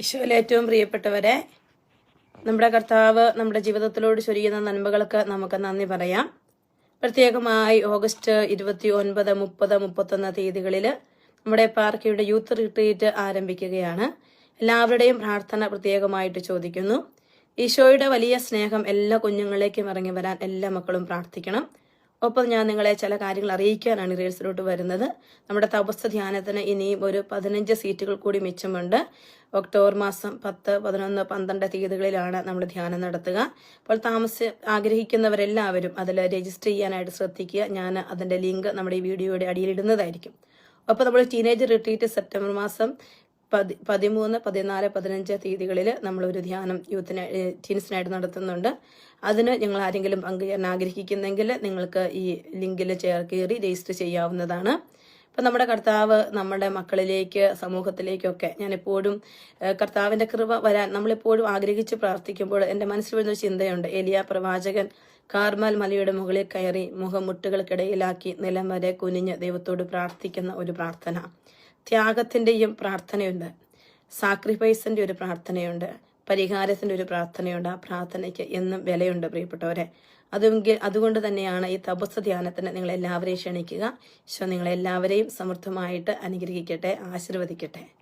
ഈശോയിലെ ഏറ്റവും പ്രിയപ്പെട്ടവരെ നമ്മുടെ കർത്താവ് നമ്മുടെ ജീവിതത്തിലോട് ചൊരിയുന്ന നന്മകൾക്ക് നമുക്ക് നന്ദി പറയാം. പ്രത്യേകമായി ഓഗസ്റ്റ് ഇരുപത്തി ഒൻപത് മുപ്പത് മുപ്പത്തൊന്ന് തീയതികളിൽ നമ്മുടെ പാർക്കിയുടെ യൂത്ത് റിട്രീറ്റ് ആരംഭിക്കുകയാണ്. എല്ലാവരുടെയും പ്രാർത്ഥന പ്രത്യേകമായിട്ട് ചോദിക്കുന്നു. ഈശോയുടെ വലിയ സ്നേഹം എല്ലാ കുഞ്ഞുങ്ങളിലേക്കും ഇറങ്ങി വരാൻ എല്ലാ മക്കളും പ്രാർത്ഥിക്കണം. ഒപ്പം ഞാൻ നിങ്ങളെ ചില കാര്യങ്ങൾ അറിയിക്കാനാണ് റീൽസിലോട്ട് വരുന്നത്. നമ്മുടെ തപസ് ധ്യാനത്തിന് ഇനിയും ഒരു പതിനഞ്ച് സീറ്റുകൾ കൂടി മിച്ചമുണ്ട്. ഒക്ടോബർ മാസം പത്ത് പതിനൊന്ന് പന്ത്രണ്ട് തീയതികളിലാണ് നമ്മൾ ധ്യാനം നടത്തുക. അപ്പോൾ താമസ ആഗ്രഹിക്കുന്നവരെല്ലാവരും അതിൽ രജിസ്റ്റർ ചെയ്യാനായിട്ട് ശ്രദ്ധിക്കുക. ഞാൻ അതിന്റെ ലിങ്ക് നമ്മുടെ ഈ വീഡിയോയുടെ അടിയിലിടുന്നതായിരിക്കും അപ്പോൾ നമ്മൾ ടീനേജ് റിട്രീറ്റ് സെപ്റ്റംബർ മാസം പതി പതിമൂന്ന് പതിനാല് പതിനഞ്ച് തീയതികളിൽ നമ്മളൊരു ധ്യാനം യൂത്തിന് ടീൻസിനായിട്ട് നടത്തുന്നുണ്ട്. അതിന് നിങ്ങൾ ആരെങ്കിലും പങ്കുചേരാൻ ആഗ്രഹിക്കുന്നെങ്കിൽ നിങ്ങൾക്ക് ഈ ലിങ്കിൽ ചേർ കയറി രജിസ്റ്റർ ചെയ്യാവുന്നതാണ്. ഇപ്പം നമ്മുടെ കർത്താവ് നമ്മുടെ മക്കളിലേക്ക് സമൂഹത്തിലേക്കൊക്കെ ഞാൻ എപ്പോഴും കർത്താവിന്റെ കൃപ വരാൻ നമ്മളെപ്പോഴും ആഗ്രഹിച്ച് പ്രാർത്ഥിക്കുമ്പോൾ എന്റെ മനസ്സിൽ വരുന്ന ചിന്തയുണ്ട്. എലിയ പ്രവാചകൻ കാർമൽ മലയുടെ മുകളിൽ കയറി മുഖമുട്ടുകൾക്കിടയിലാക്കി നിലം വരെ കുനിഞ്ഞ് ദൈവത്തോട് പ്രാർത്ഥിക്കുന്ന ഒരു പ്രാർത്ഥന. ത്യാഗത്തിന്റെയും പ്രാർത്ഥനയുണ്ട്. സാക്രിഫൈസിന്റെ ഒരു പ്രാർത്ഥനയുണ്ട്. പരിഹാരത്തിന്റെ ഒരു പ്രാർത്ഥനയുണ്ട്. ആ പ്രാർത്ഥനയ്ക്ക് എന്നും വിലയുണ്ട് പ്രിയപ്പെട്ടവരെ. അതുമെങ്കിൽ അതുകൊണ്ട് തന്നെയാണ് ഈ തപസ് ധ്യാനത്തിന് നിങ്ങൾ എല്ലാവരെയും ക്ഷണിക്കുക. ഈശോ നിങ്ങളെല്ലാവരെയും സമൃദ്ധമായിട്ട് അനുഗ്രഹിക്കട്ടെ ആശീർവദിക്കട്ടെ.